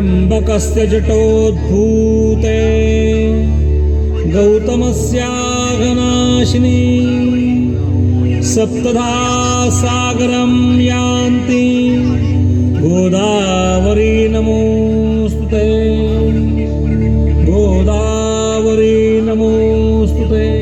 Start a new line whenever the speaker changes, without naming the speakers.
त्र्यम्बकस्य जटोद्भूते गौतमस्याघनाशिनी। सप्तधा सागरं यान्ति। गोदावरी
नमोऽस्तु ते। गोदावरी
नमोऽस्तु ते।